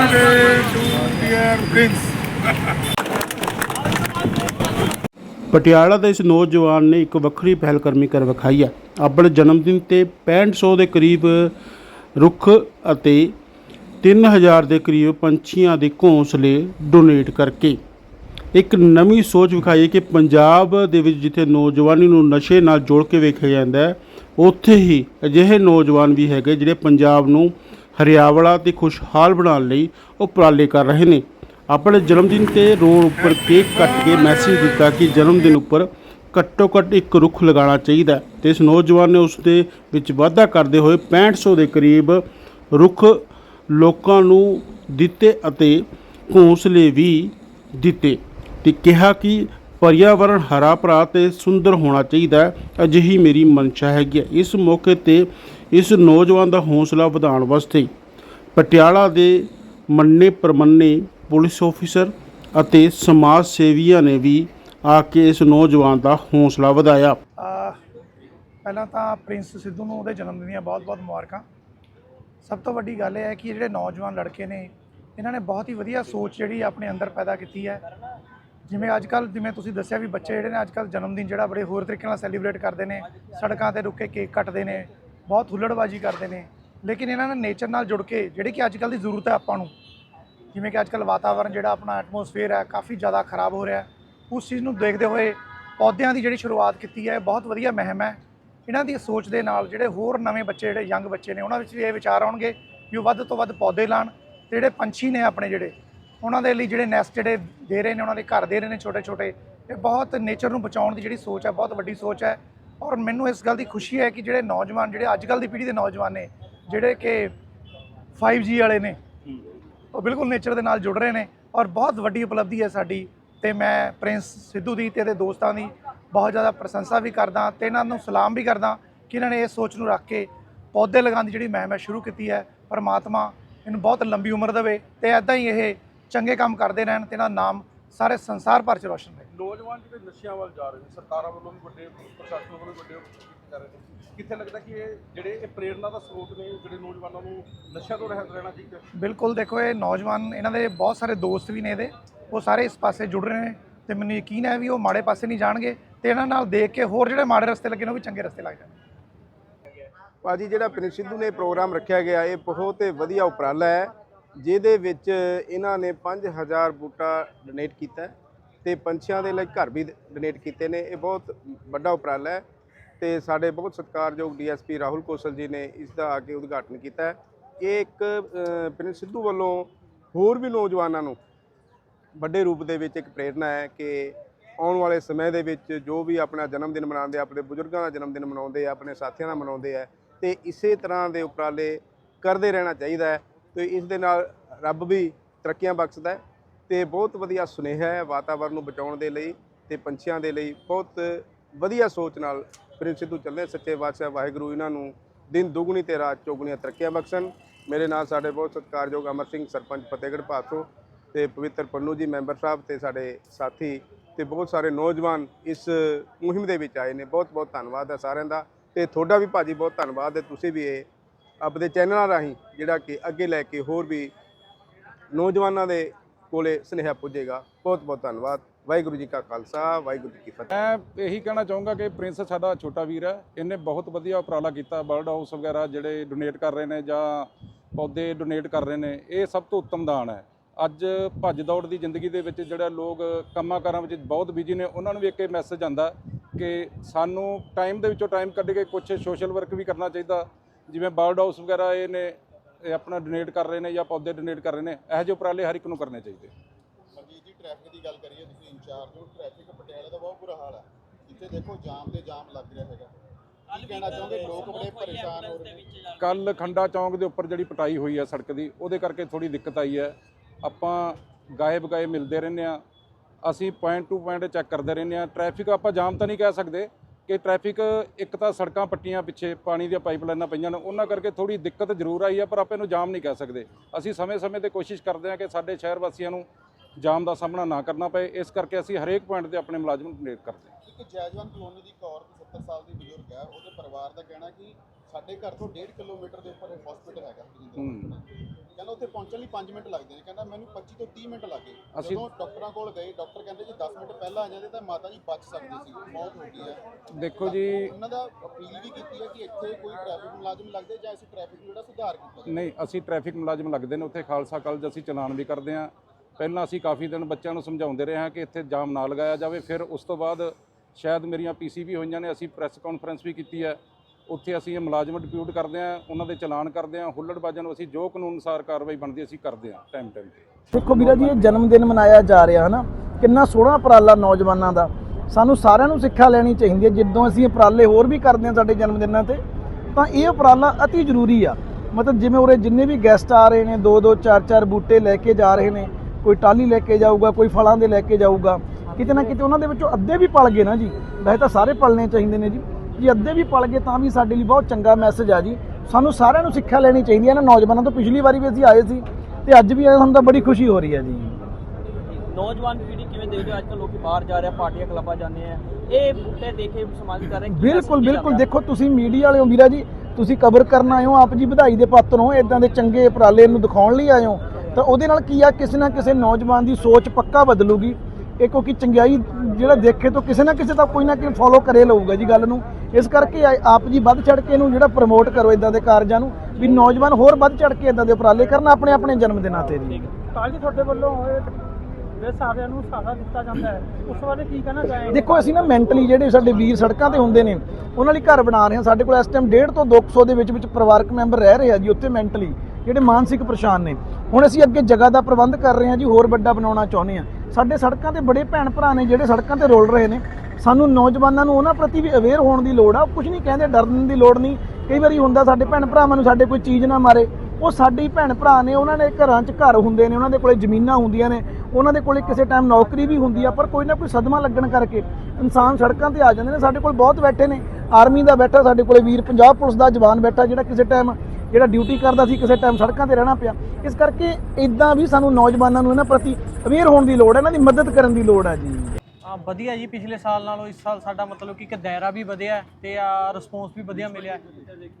birthday to dear Prince. Patiala ਦੇ ਇਸ ਨੌਜਵਾਨ ਨੇ ਇੱਕ ਵੱਖਰੀ ਪਹਿਲਕਰਮੀ ਕਰ ਵਿਖਾਈ ਹੈ ਆਪਣੇ ਜਨਮ ਦਿਨ ਤੇ 6500 ਦੇ ਕਰੀਬ ਰੁੱਖ ਅਤੇ 3000 ਦੇ ਕਰੀਬ ਪੰਛੀਆਂ ਦੇ ਘੋਂਸਲੇ ਡੋਨੇਟ ਕਰਕੇ ਇੱਕ ਨਵੀਂ ਸੋਚ ਵਿਖਾਈ ਹੈ ਕਿ ਪੰਜਾਬ ਦੇ ਵਿੱਚ ਜਿੱਥੇ ਨੌਜਵਾਨੀ ਨੂੰ ਨਸ਼ੇ ਨਾਲ ਜੋੜ ਕੇ ਵੇਖਿਆ ਜਾਂਦਾ ਹੈ, ਉੱਥੇ ਹੀ ਅਜਿਹੇ ਨੌਜਵਾਨ ਵੀ ਹੈਗੇ ਜਿਹੜੇ ਪੰਜਾਬ ਨੂੰ ਹਰਿਆਵਲਾ ਤੇ ਖੁਸ਼ਹਾਲ ਬਣਾਉਣ ਲਈ ਉਪਰਾਲੇ ਕਰ ਰਹੇ ਨੇ। ਆਪਣੇ ਜਨਮ ਦਿਨ ਤੇ ਰੋਡ ਉੱਪਰ ਕੇਕ ਕੱਟ ਕੇ ਮੈਸੇਜ ਦਿੱਤਾ ਕਿ ਜਨਮ ਦਿਨ ਉੱਪਰ ਘੱਟੋ ਘੱਟ ਇੱਕ ਰੁੱਖ ਲਗਾਉਣਾ ਚਾਹੀਦਾ ਹੈ ਤੇ ਇਸ ਨੌਜਵਾਨ ਨੇ ਉਸ ਦੇ ਵਿੱਚ ਵਾਧਾ ਕਰਦੇ ਹੋਏ 6500 ਦੇ ਕਰੀਬ ਰੁੱਖ ਲੋਕਾਂ ਨੂੰ ਦਿੱਤੇ ਅਤੇ ਘੋਂਸਲੇ ਵੀ ਦਿੱਤੇ ਤੇ ਕਿਹਾ ਕਿ ਪਰਿਆਵਰਣ ਹਰਾ ਭਰਾ ਤੇ ਸੁੰਦਰ ਹੋਣਾ ਚਾਹੀਦਾ ਹੈ। ਅਜਿਹੀ ਮੇਰੀ ਮਨਸ਼ਾ ਹੈਗੀ ਹੈ। ਇਸ ਮੌਕੇ ਤੇ ਇਸ ਨੌਜਵਾਨ ਦਾ ਹੌਸਲਾ ਵਧਾਉਣ ਵਾਸਤੇ ਪਟਿਆਲਾ ਦੇ ਮੰਨੇ ਪ੍ਰਮੰਨੇ ਪੁਲਿਸ ਅਫੀਸਰ ਅਤੇ ਸਮਾਜ ਸੇਵੀਆਂ ਨੇ ਵੀ ਆ ਕੇ ਇਸ ਨੌਜਵਾਨ ਦਾ ਹੌਸਲਾ ਵਧਾਇਆ। ਪਹਿਲਾਂ ਤਾਂ ਪ੍ਰਿੰਸ ਸਿੱਧੂ ਨੂੰ ਉਹਦੇ ਜਨਮ ਦਿਨ ਦੀਆਂ ਬਹੁਤ-ਬਹੁਤ ਮੁਬਾਰਕਾਂ। ਸਭ ਤੋਂ ਵੱਡੀ ਗੱਲ ਇਹ ਹੈ ਕਿ ਜਿਹੜੇ ਨੌਜਵਾਨ ਲੜਕੇ ਨੇ, ਇਹਨਾਂ ਨੇ ਬਹੁਤ ਹੀ ਵਧੀਆ ਸੋਚ ਜਿਹੜੀ ਆਪਣੇ ਅੰਦਰ ਪੈਦਾ ਕੀਤੀ ਹੈ। ਜਿਵੇਂ ਅੱਜ ਕੱਲ ਜਿਵੇਂ ਤੁਸੀਂ ਦੱਸਿਆ ਵੀ ਬੱਚੇ ਜਿਹੜੇ ਨੇ ਅੱਜ ਕੱਲ ਜਨਮ ਦਿਨ ਜਿਹੜਾ ਬੜੇ ਹੋਰ ਤਰੀਕੇ ਨਾਲ ਸੈਲੀਬ੍ਰੇਟ ਕਰਦੇ ਨੇ, ਸੜਕਾਂ ਤੇ ਰੁੱਕ ਕੇ ਕੇਕ ਕੱਟਦੇ ਨੇ, ਬਹੁਤ ਹੁੱਲੜਬਾਜ਼ੀ ਕਰਦੇ ਨੇ। ਲੇਕਿਨ ਇਹਨਾਂ ਨੇ ਨੇਚਰ ਨਾਲ ਜੁੜ ਕੇ, ਜਿਹੜੀ ਕਿ ਅੱਜ ਕੱਲ ਦੀ ਜ਼ਰੂਰਤ ਹੈ ਆਪਾਂ ਨੂੰ, ਜਿਵੇਂ ਕਿ ਅੱਜ ਕੱਲ ਵਾਤਾਵਰਣ ਜਿਹੜਾ ਆਪਣਾ ਐਟਮੋਸਫੇਅਰ ਹੈ ਕਾਫੀ ਜ਼ਿਆਦਾ ਖਰਾਬ ਹੋ ਰਿਹਾ ਉਸ ਚੀਜ਼ ਨੂੰ ਦੇਖਦੇ ਹੋਏ ਪੌਦਿਆਂ ਦੀ ਜਿਹੜੀ ਸ਼ੁਰੂਆਤ ਕੀਤੀ ਹੈ, ਇਹ ਬਹੁਤ ਵਧੀਆ ਮਹਿਮ ਹੈ। ਇਹਨਾਂ ਦੀ ਸੋਚ ਦੇ ਨਾਲ ਜਿਹੜੇ ਹੋਰ ਨਵੇਂ ਬੱਚੇ, ਜਿਹੜੇ ਯੰਗ ਬੱਚੇ ਨੇ, ਉਹਨਾਂ ਵਿੱਚ ਵੀ ਇਹ ਵਿਚਾਰ ਆਉਣਗੇ ਕਿ ਉਹ ਵੱਧ ਤੋਂ ਵੱਧ ਪੌਦੇ ਲਾਣ ਤੇ ਜਿਹੜੇ ਪੰਛੀ ਨੇ ਆਪਣੇ ਜਿਹੜੇ, ਉਹਨਾਂ ਦੇ ਲਈ ਜਿਹੜੇ ਨੈਸਟ ਜਿਹੜੇ ਦੇ ਰਹੇ ਨੇ, ਉਹਨਾਂ ਦੇ ਘਰ ਦੇ ਰਹੇ ਨੇ ਛੋਟੇ ਛੋਟੇ ਇਹ ਬਹੁਤ ਨੇਚਰ ਨੂੰ ਬਚਾਉਣ ਦੀ ਜਿਹੜੀ ਸੋਚ ਹੈ, ਬਹੁਤ ਵੱਡੀ ਸੋਚ ਹੈ। ਔਰ ਮੈਨੂੰ ਇਸ ਗੱਲ ਦੀ ਖੁਸ਼ੀ ਹੈ ਕਿ ਜਿਹੜੇ ਨੌਜਵਾਨ, ਜਿਹੜੇ ਅੱਜ ਕੱਲ ਦੀ ਪੀੜ੍ਹੀ ਦੇ ਨੌਜਵਾਨ ਨੇ ਜਿਹੜੇ ਕਿ 5G ਵਾਲੇ ਨੇ ਉਹ ਬਿਲਕੁਲ ਨੇਚਰ ਦੇ ਨਾਲ ਜੁੜ ਰਹੇ ਨੇ ਔਰ ਬਹੁਤ ਵੱਡੀ ਉਪਲਬਧੀ ਹੈ ਸਾਡੀ ਤੇ ਮੈਂ ਪ੍ਰਿੰਸ ਸਿੱਧੂ ਦੀ ਤੇ ਇਹਦੇ ਦੋਸਤਾਂ ਦੀ ਬਹੁਤ ਜ਼ਿਆਦਾ ਪ੍ਰਸ਼ੰਸਾ ਵੀ ਕਰਦਾ ਤੇ ਇਹਨਾਂ ਨੂੰ ਸਲਾਮ ਵੀ ਕਰਦਾ ਕਿ ਇਹਨਾਂ ਨੇ ਇਸ ਸੋਚ ਨੂੰ ਰੱਖ ਕੇ ਪੌਦੇ ਲਗਾਉਣ ਦੀ ਜਿਹੜੀ ਮੁਹਿੰਮ ਹੈ ਸ਼ੁਰੂ ਕੀਤੀ ਹੈ ਪਰਮਾਤਮਾ ਇਹਨੂੰ ਬਹੁਤ ਲੰਬੀ ਉਮਰ ਦੇਵੇ ਤੇ ਐਦਾਂ ਹੀ ਇਹ ਚੰਗੇ ਕੰਮ ਕਰਦੇ ਰਹਿਣ ਤੇ ਇਹਨਾਂ ਦਾ ਨਾਮ ਸਾਰੇ ਸੰਸਾਰ ਭਰ ਚ ਰੋਸ਼ਨ ਨੌਜਵਾਨ ਜਿਹੜੇ ਨਸ਼ਿਆਂ ਵੱਲ ਜਾ ਰਹੇ ਨੇ ਸਰਕਾਰਾਂ ਵੱਲੋਂ ਵੀ ਵੱਡੇ ਪ੍ਰਸ਼ਾਸਨ ਵੱਲੋਂ ਵੀ ਵੱਡੇ ਰਹੇ ਨੇ। ਕਿੱਥੇ ਲੱਗਦਾ ਕਿ ਇਹ ਜਿਹੜੇ ਇਹ ਪ੍ਰੇਰਣਾ ਦਾ ਸਰੋਤ ਨੇ ਜਿਹੜੇ ਨੌਜਵਾਨਾਂ ਨੂੰ ਨਸ਼ਿਆਂ ਤੋਂ ਰਹਿਤ ਰਹਿਣਾ ਚਾਹੀਦਾ ਬਿਲਕੁਲ ਦੇਖੋ ਇਹ ਨੌਜਵਾਨ ਇਹਨਾਂ ਦੇ ਬਹੁਤ ਸਾਰੇ ਦੋਸਤ ਵੀ ਨੇ ਇਹਦੇ। ਉਹ ਸਾਰੇ ਇਸ ਪਾਸੇ ਜੁੜ ਰਹੇ ਨੇ ਤੇ ਮੈਨੂੰ ਯਕੀਨ ਹੈ ਵੀ ਉਹ ਮਾੜੇ ਪਾਸੇ ਨਹੀਂ ਜਾਣਗੇ ਤੇ ਇਹਨਾਂ ਨਾਲ ਦੇਖ ਕੇ ਹੋਰ ਜਿਹੜੇ ਮਾੜੇ ਰਸਤੇ ਲੱਗੇ ਨੇ ਉਹ ਵੀ ਚੰਗੇ ਰਸਤੇ ਲੱਗ ਜਾਣਗੇ ਭਾਜੀ ਜਿਹੜਾ ਪ੍ਰਿੰਸ ਸਿੱਧੂ ਨੇ ਪ੍ਰੋਗਰਾਮ ਰੱਖਿਆ ਗਿਆ ਇਹ ਬਹੁਤ ਹੀ ਵਧੀਆ ਉਪਰਾਲਾ ਹੈ ਜਿਹਦੇ ਵਿੱਚ ਇਹਨਾਂ ਨੇ 5000 ਬੂਟਾ ਡੋਨੇਟ ਕੀਤਾ ਹੈ। ਤੇ ਪੰਛੀਆਂ ਦੇ ਲਈ ਘਰ ਵੀ ਡੋਨੇਟ ਕੀਤੇ ਨੇ। ਇਹ ਬਹੁਤ ਵੱਡਾ ਉਪਰਾਲਾ ਹੈ ਤੇ ਸਾਡੇ ਬਹੁਤ ਸਤਿਕਾਰਯੋਗ ਡੀਐਸਪੀ ਰਾਹੁਲ ਕੌਸ਼ਲ ਜੀ ਨੇ ਇਸ ਦਾ ਆ ਕੇ ਉਦਘਾਟਨ ਕੀਤਾ ਹੈ। ਇਹ ਇੱਕ ਅ, ਪ੍ਰਿੰਸ ਸਿੱਧੂ ਵੱਲੋਂ ਹੋਰ ਵੀ ਨੌਜਵਾਨਾਂ ਨੂੰ ਵੱਡੇ ਰੂਪ ਦੇ ਵਿੱਚ ਇੱਕ ਪ੍ਰੇਰਣਾ ਹੈ ਕਿ ਆਉਣ ਵਾਲੇ ਸਮੇਂ ਦੇ ਵਿੱਚ ਜੋ ਵੀ ਆਪਣਾ ਜਨਮ ਦਿਨ ਮਨਾਉਂਦੇ ਆਪਣੇ ਬਜ਼ੁਰਗਾਂ ਦਾ ਜਨਮ ਦਿਨ ਮਨਾਉਂਦੇ ਆ ਆਪਣੇ ਸਾਥੀਆਂ ਦਾ ਮਨਾਉਂਦੇ ਆ ਤੇ ਇਸੇ ਤਰ੍ਹਾਂ ਦੇ ਉਪਰਾਲੇ ਕਰਦੇ ਰਹਿਣਾ ਚਾਹੀਦਾ ਹੈ ਤੇ ਇਸ ਦੇ ਨਾਲ ਰੱਬ ਵੀ ਤਰੱਕੀਆਂ ਬਖਸ਼ਦਾ ਹੈ। ਤੇ ਬਹੁਤ ਵਧੀਆ ਸੁਨੇਹਾ ਹੈ ਵਾਤਾਵਰਣ ਨੂੰ ਬਚਾਉਣ ਦੇ ਲਈ ਤੇ ਪੰਛੀਆਂ ਦੇ ਲਈ। ਬਹੁਤ ਵਧੀਆ ਸੋਚ ਨਾਲ ਪ੍ਰਿੰਸ ਸਿੱਧੂ ਚੱਲੇ ਸੱਚੇ ਬਾਦਸ਼ਾਹ ਵਾਹਿਗੁਰੂ ਇਹਨਾਂ ਨੂੰ ਦਿਨ ਦੁਗਣੀ ਤੇ ਰਾਤ ਚੌਗੁਣੀਆਂ ਤਰੱਕੀਆਂ ਬਖਸ਼ਣ। ਮੇਰੇ ਨਾਲ ਸਾਡੇ ਬਹੁਤ ਸਤਿਕਾਰਯੋਗ ਅਮਰ ਸਿੰਘ, ਸਰਪੰਚ ਫਤਿਹਗੜ੍ਹ ਭਾਸੋ ਤੇ ਪਵਿੱਤਰ ਪੰਨੂ ਜੀ ਮੈਂਬਰ ਸਾਹਿਬ ਤੇ ਸਾਡੇ ਸਾਥੀ ਤੇ ਬਹੁਤ ਸਾਰੇ ਨੌਜਵਾਨ ਇਸ ਮੁਹਿੰਮ ਦੇ ਵਿੱਚ ਆਏ ਨੇ। ਬਹੁਤ ਬਹੁਤ ਧੰਨਵਾਦ ਹੈ ਸਾਰਿਆਂ ਦਾ ਤੇ ਤੁਹਾਡਾ ਵੀ ਭਾਜੀ ਬਹੁਤ ਧੰਨਵਾਦ ਹੈ। ਤੁਸੀਂ ਵੀ ਇਹ ਆਪਣੇ ਚੈਨਲਾਂ ਰਾਹੀਂ ਜਿਹੜਾ ਕਿ ਅੱਗੇ ਲੈ ਕੇ ਹੋਰ ਵੀ ਨੌਜਵਾਨਾਂ ਦੇ ਕੋਲੇ ਸੁਨੇਹਾ ਪੁੱਜੇਗਾ। ਬਹੁਤ ਬਹੁਤ ਧੰਨਵਾਦ। ਵਾਹਿਗੁਰੂ ਜੀ ਕਾ ਖਾਲਸਾ, ਵਾਹਿਗੁਰੂ ਜੀ ਕੀ ਫਤਿਹ। ਮੈਂ ਇਹੀ ਕਹਿਣਾ ਚਾਹੂੰਗਾ ਕਿ ਪ੍ਰਿੰਸ ਸਾਡਾ ਛੋਟਾ ਵੀਰ ਹੈ। ਇਹਨੇ ਬਹੁਤ ਵਧੀਆ ਉਪਰਾਲਾ ਕੀਤਾ ਬਰਡ ਹਾਊਸ ਵਗੈਰਾ ਜਿਹੜੇ ਡੋਨੇਟ ਕਰ ਰਹੇ ਨੇ ਜਾਂ ਪੌਦੇ ਡੋਨੇਟ ਕਰ ਰਹੇ ਨੇ, ਇਹ ਸਭ ਤੋਂ ਉੱਤਮ ਦਾਨ ਹੈ। ਅੱਜ ਭੱਜ ਦੌੜ ਦੀ ਜ਼ਿੰਦਗੀ ਦੇ ਵਿੱਚ ਜਿਹੜਾ ਲੋਕ ਕੰਮਾਂ ਕਾਰਾਂ ਵਿੱਚ ਬਹੁਤ ਬਿਜ਼ੀ ਨੇ, ਉਹਨਾਂ ਨੂੰ ਵੀ ਇੱਕ ਇਹ ਮੈਸੇਜ ਆਂਦਾ ਕਿ ਸਾਨੂੰ ਟਾਈਮ ਦੇ ਵਿੱਚੋਂ ਟਾਈਮ ਕੱਢ ਕੇ ਕੁਝ ਸੋਸ਼ਲ ਵਰਕ ਵੀ ਕਰਨਾ ਚਾਹੀਦਾ। ਜਿਵੇਂ ਬਰਡ ਹਾਊਸ ਵਗੈਰਾ ਇਹ ਨੇ ਇਹ ਆਪਣਾ ਡੋਨੇਟ ਕਰ ਰਹੇ ਨੇ ਜਾਂ ਪੌਦੇ ਡੋਨੇਟ ਕਰ ਰਹੇ ਨੇ ਇਹੋ ਜਿਹੇ ਉਪਰਾਲੇ ਹਰ ਇੱਕ ਨੂੰ ਕਰਨੇ ਚਾਹੀਦੇ। ਮਨਜੀਤ ਜੀ ਟ੍ਰੈਫਿਕ ਦੀ ਗੱਲ ਕਰੀਏ ਤੁਸੀਂ ਇੰਚਾਰਜ ਹੋ ਟ੍ਰੈਫਿਕ ਪਟਿਆਲੇ ਦਾ ਬਹੁਤ ਬੁਰਾ ਹਾਲ ਹੈ ਜਿੱਥੇ ਦੇਖੋ ਜਾਮ ਤੇ ਜਾਮ ਲੱਗ ਰਿਹਾ ਹੈਗਾ। ਕੀ ਕਹਿਣਾ ਚਾਹੋਗੇ ਲੋਕ ਬੜੇ ਪਰੇਸ਼ਾਨ ਹੋ ਰਹੇ ਨੇ। ਕੱਲ ਖੰਡਾ ਚੌਂਕ ਦੇ ਉੱਪਰ ਜਿਹੜੀ ਪਟਾਈ ਹੋਈ ਹੈ ਸੜਕ ਦੀ ਉਹਦੇ ਕਰਕੇ ਥੋੜੀ ਦਿੱਕਤ ਆਈ ਹੈ। ਆਪਾਂ ਗਾਏ ਬਗਾਏ ਮਿਲਦੇ ਰਹਿੰਦੇ ਆ ਅਸੀਂ ਪੁਆਇੰਟ ਟੂ ਪੁਆਇੰਟ ਚੈੱਕ ਕਰਦੇ ਰਹਿੰਦੇ ਆ ਟ੍ਰੈਫਿਕ ਆਪਾਂ ਜਾਮ ਤਾਂ ਨਹੀਂ ਕਹਿ ਸਕਦੇ। ਕਿ ਟ੍ਰੈਫਿਕ ਇੱਕ ਤਾਂ ਸੜਕਾਂ ਪੱਟੀਆਂ ਪਿੱਛੇ ਪਾਣੀ ਦੀਆਂ ਪਾਈਪਲਾਈਨਾਂ ਪਈਆਂ ਨੇ ਉਹਨਾਂ ਕਰਕੇ ਥੋੜੀ ਦਿੱਕਤ ਜ਼ਰੂਰ ਆਈ ਹੈ ਪਰ ਆਪਾਂ ਇਹਨੂੰ ਜਾਮ ਨਹੀਂ ਕਹਿ ਸਕਦੇ। ਅਸੀਂ ਸਮੇਂ-ਸਮੇਂ ਤੇ ਕੋਸ਼ਿਸ਼ ਕਰਦੇ ਹਾਂ ਕਿ ਸਾਡੇ ਸ਼ਹਿਰ ਵਾਸੀਆਂ ਨੂੰ ਜਾਮ ਦਾ ਸਾਹਮਣਾ ਨਾ ਕਰਨਾ ਪਏ ਇਸ ਕਰਕੇ ਅਸੀਂ ਹਰੇਕ ਪੁਆਇੰਟ ਤੇ ਆਪਣੇ ਮੁਲਾਜ਼ਮ ਨੂੰ ਡੋਨੇਟ ਕਰਦੇ ਹਾਂ। ਇੱਕ ਜੈਜਵਾਨ ਕਲੋਨੀ ਦੀ ਇੱਕ ਔਰਤ 70 ਸਾਲ ਦੀ ਬਜ਼ੁਰਗ ਹੈ ਉਹਦੇ ਪਰਿਵਾਰ ਦਾ ਕਹਿਣਾ ਕਿ ਸਾਡੇ ਘਰ ਤੋਂ 1.5 ਕਿਲੋਮੀਟਰ ਦੇ ਉੱਪਰ ਹਸਪੀਟਲ ਹੈਗਾ। ਹੂੰ। ਕਹਿੰਦਾ ਉੱਥੇ ਪਹੁੰਚਣ ਲਈ 5 ਮਿੰਟ ਲੱਗਦੇ ਨੇ। ਕਹਿੰਦਾ ਮੈਨੂੰ 25 ਤੋਂ 30 ਮਿੰਟ ਲੱਗੇ। ਅਸੀਂ- ਜਦੋਂ ਡਾਕਟਰਾਂ ਕੋਲ ਗਏ ਡਾਕਟਰ ਕਹਿੰਦੇ ਜੀ 10 ਮਿੰਟ ਪਹਿਲਾਂ ਆ ਜਾਂਦੇ ਤਾਂ ਮਾਤਾ ਜੀ ਬਚ ਸਕਦੇ ਸੀ ਮੌਤ ਹੋ ਗਈ ਹੈ। ਦੇਖੋ ਜੀ। ਉਹਨਾਂ ਦਾ ਅਪੀਲ ਵੀ ਕੀਤੀ ਹੈ ਕਿ ਇੱਥੇ ਕੋਈ ਟ੍ਰੈਫਿਕ ਮੁਲਾਜ਼ਮ ਲੱਗਦੇ ਜਾਂ ਅਸੀਂ ਟ੍ਰੈਫਿਕ ਨੂੰ ਜਿਹੜਾ ਸੁਧਾਰ ਕੀਤਾ ਜਾਵੇ। ਨਹੀਂ ਅਸੀਂ ਟ੍ਰੈਫਿਕ ਮੁਲਾਜ਼ਮ ਲੱਗਦੇ ਨੇ ਉੱਥੇ। ਖਾਲਸਾ ਕਾਲਜ ਅਸੀਂ ਚਲਾਨ ਵੀ ਕਰਦੇ ਹਾਂ। ਪਹਿਲਾਂ ਅਸੀਂ ਕਾਫੀ ਦਿਨ ਬੱਚਿਆਂ ਨੂੰ ਸਮਝਾਉਂਦੇ ਰਹੇ ਹਾਂ ਕਿ ਇੱਥੇ ਜਾਮ ਨਾ ਲਗਾਇਆ ਜਾਵੇ। ਫਿਰ ਉਸ ਤੋਂ ਬਾਅਦ ਸ਼ਾਇਦ ਮੇਰੀਆਂ ਪੀਸੀ ਵੀ ਹੋਈਆਂ ਨੇ। ਅਸੀਂ ਪ੍ਰੈਸ ਕਾਨਫਰੰਸ ਵੀ ਕੀਤੀ ਹੈ। ਉੱਥੇ ਅਸੀਂ ਇਹ ਮੁਲਾਜ਼ਮ ਡਿਪਿਊਟ ਕਰਦੇ ਹਾਂ, ਉਹਨਾਂ ਦੇ ਚਲਾਨ ਕਰਦੇ ਹਾਂ, ਹੁੱਲੜਬਾਜ਼ਾਂ ਨੂੰ ਅਸੀਂ ਜੋ ਕਾਨੂੰਨ ਅਨੁਸਾਰ ਕਾਰਵਾਈ ਬਣਦੀ ਅਸੀਂ ਕਰਦੇ ਹਾਂ ਟਾਈਮ ਟਾਈਮ ਤੇ। ਦੇਖੋ ਵੀਰਾ ਜੀ, ਇਹ ਜਨਮ ਦਿਨ ਮਨਾਇਆ ਜਾ ਰਿਹਾ, ਹਨਾ? ਕਿੰਨਾ ਸੋਹਣਾ ਉਪਰਾਲਾ ਨੌਜਵਾਨਾਂ ਦਾ। ਸਾਨੂੰ ਸਾਰਿਆਂ ਨੂੰ ਸਿੱਖਿਆ ਲੈਣੀ ਚਾਹੀਦੀ ਹੈ, ਜਦੋਂ ਅਸੀਂ ਉਪਰਾਲੇ ਹੋਰ ਵੀ ਕਰਦੇ ਹਾਂ ਸਾਡੇ ਜਨਮ ਦਿਨਾਂ ਤੇ, ਤਾਂ ਇਹ ਉਪਰਾਲਾ ਅਤੀ ਜ਼ਰੂਰੀ ਆ। ਮਤਲਬ ਜਿਵੇਂ ਉਰੇ ਜਿੰਨੇ ਵੀ ਗੈਸਟ ਆ ਰਹੇ ਨੇ, ਦੋ ਦੋ, ਚਾਰ ਚਾਰ ਬੂਟੇ ਲੈ ਕੇ ਜਾ ਰਹੇ ਨੇ, ਕੋਈ ਟਾਲੀ ਲੈ ਕੇ ਜਾਊਗਾ, ਕੋਈ ਫਲਾਂ ਦੇ ਲੈ ਕੇ ਜਾਊਗਾ, ਕਿਤੇ ਨਾ ਕਿਤੇ ਉਹਨਾਂ ਦੇ ਵਿੱਚੋਂ ਅੱਧੇ ਵੀ ਪਲ ਗਏ ਨਾ ਜੀ, ਵੈਸੇ ਤਾਂ ਸਾਰੇ ਪਲਣੇ ਚਾਹੀਦੇ ਨੇ ਜੀ। ਜੇ ਅੱਧੇ ਵੀ ਪਲ ਗਏ ਤਾਂ ਵੀ ਸਾਡੇ ਲਈ ਬਹੁਤ ਚੰਗਾ ਮੈਸੇਜ ਆ ਜੀ। ਸਾਨੂੰ ਸਾਰਿਆਂ ਨੂੰ ਸਿੱਖਿਆ ਲੈਣੀ ਚਾਹੀਦੀ ਹੈ ਨਾ ਨੌਜਵਾਨਾਂ ਤੋਂ ਪਿਛਲੀ ਵਾਰੀ ਵੀ ਅਸੀਂ ਆਏ ਸੀ ਤੇ ਅੱਜ ਵੀ ਆਏ ਸਾਨੂੰ ਤਾਂ ਬੜੀ ਖੁਸ਼ੀ ਹੋ ਰਹੀ ਹੈ ਜੀ। ਨੌਜਵਾਨ ਪੀੜ੍ਹੀ ਕਿਵੇਂ ਦੇਖਦੇ ਹੋ? ਅੱਜ ਕੱਲ੍ਹ ਲੋਕੀ ਬਾਹਰ ਜਾ ਰਹੇ ਆ ਪਾਰਟੀਆਂ ਕਲੱਬਾਂ ਜਾਂਦੇ ਆ। ਇਹ ਬੂਟੇ ਦੇਖੇ ਸਮਾਜ ਕਰ ਰਹੇ ਬਿਲਕੁਲ ਬਿਲਕੁਲ? ਦੇਖੋ ਤੁਸੀਂ ਮੀਡੀਆ ਵਾਲੇ ਹੋ ਵੀਰਾ ਜੀ ਤੁਸੀਂ ਕਵਰ ਕਰਨ ਆਏ ਹੋ ਆਪ ਜੀ ਵਧਾਈ ਦੇ ਪਾਤਰ ਹੋ ਇਦਾਂ ਦੇ ਚੰਗੇ ਉਪਰਾਲੇ ਨੂੰ ਦਿਖਾਉਣ ਲਈ ਆਏ ਹੋ। ਤਾਂ ਉਹਦੇ ਨਾਲ ਕੀ ਆ ਕਿਸੇ ਨਾ ਕਿਸੇ ਨੌਜਵਾਨ ਦੀ ਸੋਚ ਪੱਕਾ ਬਦਲੂਗੀ। ਇਹ ਕਿਉਂਕਿ ਚੰਗਿਆਈ ਜਿਹੜਾ ਦੇਖੇ ਤੋਂ ਕਿਸੇ ਨਾ ਕਿਸੇ ਦਾ ਕੋਈ ਨਾ ਕੋਈ ਫੋਲੋ ਕਰੇ ਲਊਗਾ ਜੀ ਗੱਲ ਨੂੰ। ਇਸ ਕਰਕੇ ਆਪ ਜੀ ਵੱਧ ਚੜ ਕੇ ਇਹਨੂੰ ਜਿਹੜਾ ਪ੍ਰਮੋਟ ਕਰੋ ਇਦਾਂ ਦੇ ਕਾਰਜਾਂ ਨੂੰ ਵੀ ਨੌਜਵਾਨ ਹੋਰ ਵੱਧ ਚੜ ਕੇ ਇਦਾਂ ਦੇ ਉਪਰਾਲੇ ਕਰਨ ਆਪਣੇ ਆਪਣੇ ਜਨਮ ਦਿਨਾਂ ਤੇ ਜੀ। ਕਾਲ ਜੀ ਤੁਹਾਡੇ ਵੱਲੋਂ ਇਹ ਸਾਰਿਆਂ ਨੂੰ ਸਹਾਰਾ ਦਿੱਤਾ ਜਾਂਦਾ ਹੈ। ਉਸ ਬਾਰੇ ਕੀ ਕਹਿਣਾ ਚਾਹੇਗੇ? ਦੇਖੋ ਅਸੀਂ ਨਾ ਮੈਂਟਲੀ ਜਿਹੜੇ ਸਾਡੇ ਵੀਰ ਸੜਕਾਂ ਤੇ ਹੁੰਦੇ ਨੇ ਉਹਨਾਂ ਲਈ ਘਰ ਬਣਾ ਰਹੇ ਹਾਂ। ਸਾਡੇ ਕੋਲ ਇਸ ਟਾਈਮ 1.5 ਤੋਂ 200 ਦੇ ਵਿੱਚ ਵਿੱਚ ਪਰਿਵਾਰਕ ਮੈਂਬਰ ਰਹਿ ਰਹੇ ਆ ਜੀ ਉੱਥੇ ਮੈਂਟਲੀ ਜਿਹੜੇ ਮਾਨਸਿਕ ਪਰੇਸ਼ਾਨ ਨੇ। ਹੁਣ ਅਸੀਂ ਅੱਗੇ ਜਗ੍ਹਾ ਦਾ ਪ੍ਰਬੰਧ ਕਰ ਰਹੇ ਹਾਂ ਜੀ ਹੋਰ ਵੱਡਾ ਬਣਾਉਣਾ ਚਾਹੁੰਦੇ ਹਾਂ। ਸਾਡੇ ਸੜਕਾਂ ਤੇ ਬੜੇ ਭੈਣ ਭਰਾ ਨੇ ਜਿਹੜੇ ਸੜਕਾਂ ਤੇ ਰੋਲ ਰਹੇ ਨੇ। ਸਾਨੂੰ ਨੌਜਵਾਨਾਂ ਨੂੰ ਉਹਨਾਂ ਪ੍ਰਤੀ ਵੀ ਅਵੇਅਰ ਹੋਣ ਦੀ ਲੋੜ ਆ। ਕੁਝ ਨਹੀਂ ਕਹਿੰਦੇ, ਡਰਨ ਦੀ ਲੋੜ ਨਹੀਂ। ਕਈ ਵਾਰੀ ਹੁੰਦਾ ਸਾਡੇ ਭੈਣ ਭਰਾਵਾਂ ਨੂੰ ਸਾਡੇ ਕੋਈ ਚੀਜ਼ ਨਾ ਮਾਰੇ। ਉਹ ਸਾਡੇ ਭੈਣ ਭਰਾ ਨੇ, ਉਹਨਾਂ ਨੇ ਘਰਾਂ 'ਚ ਘਰ ਹੁੰਦੇ ਨੇ, ਉਹਨਾਂ ਦੇ ਕੋਲੇ ਜ਼ਮੀਨਾਂ ਹੁੰਦੀਆਂ ਨੇ। ਉਹਨਾਂ ਦੇ ਕੋਲੇ ਕਿਸੇ ਟਾਈਮ ਨੌਕਰੀ ਵੀ ਹੁੰਦੀ ਆ, ਪਰ ਕੋਈ ਨਾ ਕੋਈ ਸਦਮਾ ਲੱਗਣ ਕਰਕੇ ਇਨਸਾਨ ਸੜਕਾਂ ਤੇ ਆ ਜਾਂਦੇ ਨੇ। ਸਾਡੇ ਕੋਲ ਬਹੁਤ ਬੈਠੇ ਨੇ। ਆਰਮੀ ਦਾ ਬੈਠਾ, ਸਾਡੇ ਕੋਲੇ ਵੀਰ ਪੰਜਾਬ ਪੁਲਿਸ ਦਾ ਜਵਾਨ ਬੈਠਾ, ਜਿਹੜਾ ਕਿਸੇ ਟਾਈਮ ਜਿਹੜਾ ਡਿਊਟੀ ਕਰਦਾ ਸੀ, ਕਿਸੇ ਟਾਈਮ ਸੜਕਾਂ ਤੇ ਰਹਿਣਾ ਪਿਆ। ਇਸ ਕਰਕੇ ਇਦਾਂ ਵੀ ਸਾਨੂੰ ਨੌਜਵਾਨਾਂ ਨੂੰ ਇਹਨਾਂ ਪ੍ਰਤੀ ਅਵੇਅਰ ਹੋਣ ਦੀ ਲੋੜ ਹੈ ਇਹਨਾਂ ਦੀ ਮਦਦ ਕਰਨ ਦੀ ਲੋੜ ਹੈ ਜੀ। ਹਾਂ ਵਧੀਆ ਜੀ ਪਿਛਲੇ ਸਾਲ ਨਾਲੋਂ ਇਸ ਸਾਲ ਸਾਡਾ ਮਤਲਬ ਕਿ ਇੱਕ ਦਾਇਰਾ ਵੀ ਵਧਿਆ ਤੇ ਆ ਰਿਸਪੌਂਸ ਵੀ ਵਧੀਆ ਮਿਲਿਆ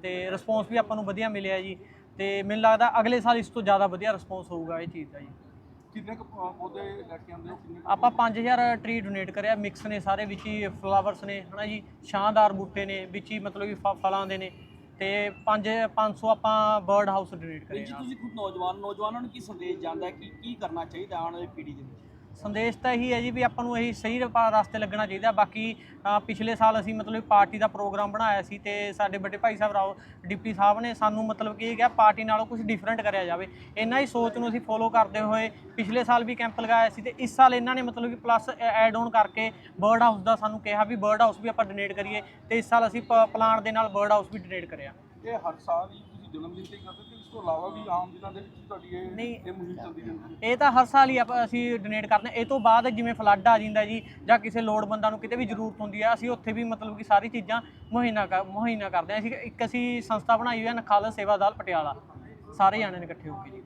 ਤੇ ਰਿਸਪੌਂਸ ਵੀ ਆਪਾਂ ਨੂੰ ਵਧੀਆ ਮਿਲਿਆ ਜੀ। ਤੇ ਮੈਨੂੰ ਲੱਗਦਾ ਅਗਲੇ ਸਾਲ ਇਸ ਤੋਂ ਜ਼ਿਆਦਾ ਵਧੀਆ ਰਿਸਪੌਂਸ ਹੋਊਗਾ ਇਹ ਚੀਜ਼ ਦਾ ਜੀ। ਕਿੰਨੇ ਕੁ ਪੌ- ਪੌਦੇ ਲੈ ਕੇ ਆਉਂਦੇ ਹੋ? ਕਿੰਨੇ ਆਪਾਂ 5000 ਟਰੀ ਡੋਨੇਟ ਕਰਿਆ। ਮਿਕਸ ਨੇ ਸਾਰੇ ਵਿੱਚ ਹੀ ਫਲਾਵਰਸ ਨੇ ਹਨਾ ਜੀ। ਸ਼ਾਨਦਾਰ ਬੂਟੇ ਨੇ ਵਿੱਚ ਹੀ ਮਤਲਬ ਕਿ ਫ- ਫਲਾਂ ਦੇ ਨੇ। ਤੇ 5 500 ਆਪਾਂ ਬਰਡ ਹਾਊਸ ਡੋਨੇਟ ਕਰੇ ਜੀ ਤੁਸੀਂ ਖੁਦ ਨੌਜਵਾਨ ਨੌਜਵਾਨਾਂ ਨੂੰ ਕੀ ਸੰਦੇਸ਼ ਜਾਂਦਾ ਹੈ ਕਿ ਕੀ ਕਰਨਾ ਚਾਹੀਦਾ ਆਉਣ ਵਾਲੀ ਪੀੜ੍ਹੀ ਦੇ ਵਿੱਚ? ਸੰਦੇਸ਼ ਤਾਂ ਇਹੀ ਹੈ ਜੀ ਵੀ ਆਪਾਂ ਨੂੰ ਇਹੀ ਸਹੀ ਰਸਤੇ ਲੱਗਣਾ ਚਾਹੀਦਾ। ਬਾਕੀ ਪਿਛਲੇ ਸਾਲ ਅਸੀਂ ਮਤਲਬ ਪਾਰਟੀ ਦਾ ਪ੍ਰੋਗਰਾਮ ਬਣਾਇਆ ਸੀ ਤੇ ਸਾਡੇ ਵੱਡੇ ਭਾਈ ਸਾਹਿਬ ਰਾਓ, ਡਿਪਟੀ ਸਾਹਿਬ ਨੇ ਸਾਨੂੰ ਮਤਲਬ ਕਿ ਕਿਹਾ ਪਾਰਟੀ ਨਾਲੋਂ ਕੁਝ ਡਿਫਰੈਂਟ ਕਰਿਆ ਜਾਵੇ। ਇਹਨਾਂ ਹੀ ਸੋਚ ਨੂੰ ਅਸੀਂ ਫੋਲੋ ਕਰਦੇ ਹੋਏ ਪਿਛਲੇ ਸਾਲ ਵੀ ਕੈਂਪ ਲਗਾਇਆ ਸੀ ਤੇ ਇਸ ਸਾਲ ਇਹਨਾਂ ਨੇ ਮਤਲਬ ਕਿ ਪਲੱਸ ਐਡ ਔਨ ਕਰਕੇ ਬਰਡ ਹਾਊਸ ਦਾ ਸਾਨੂੰ ਕਿਹਾ ਵੀ ਬਰਡ ਹਾਊਸ ਵੀ ਆਪਾਂ ਡੋਨੇਟ ਕਰੀਏ ਤੇ ਇਸ ਸਾਲ ਅਸੀਂ ਪਲਾਨ ਦੇ ਨਾਲ ਬਰਡ ਹਾਊਸ ਵੀ ਡੋਨੇਟ ਕਰਿਆ। ਇਹ ਹਰ ਸਾਲ ਹੀ ਤੁਸੀਂ ਜਨਮ ਦਿਨ ਤੇ ਕਰਦੇ ਤੇ ਇਸ ਤੋਂ ਇਲਾਵਾ ਵੀ ਆਮ ਦਿਨਾਂ ਦੇ ਵਿੱਚ ਵੀ ਤੁਹਾਡੀ ਇਹ ਨਹੀਂ। ਇਹ ਮੁਹਿੰਮ ਚੱਲਦੀ ਰਹਿੰਦੀ ਹੈ। ਇਹ ਤਾਂ ਹਰ ਸਾਲ ਹੀ ਆਪਾਂ ਅਸੀਂ ਡੋਨੇਟ ਕਰਦੇ ਹਾਂ। ਇਹ ਤੋਂ ਬਾਅਦ ਜਿਵੇਂ ਫਲੱਡ ਆ ਜਾਂਦਾ ਜੀ ਜਾਂ ਕਿਸੇ ਲੋੜਵੰਦਾਂ ਨੂੰ ਕਿਤੇ ਵੀ ਜ਼ਰੂਰਤ ਹੁੰਦੀ ਹੈ ਅਸੀਂ ਉੱਥੇ ਵੀ ਮਤਲਬ ਕਿ ਸਾਰੀ ਚੀਜ਼ਾਂ ਮੁਹੱਈਆ ਕਰ ਮੁਹੱਈਆ ਕਰਦੇ ਹਾਂ। ਅਸੀਂ ਇੱਕ ਅਸੀਂ ਸੰਸਥਾ ਬਣਾਈ ਹੋਈ ਹੈ ਨਖਾਲਸ ਸੇਵਾ ਦਲ ਪਟਿਆਲਾ। ਸਾਰੇ ਜਾਣੇ ਨੇ ਇਕੱਠੇ ਹੋ ਕੇ ਜੀ।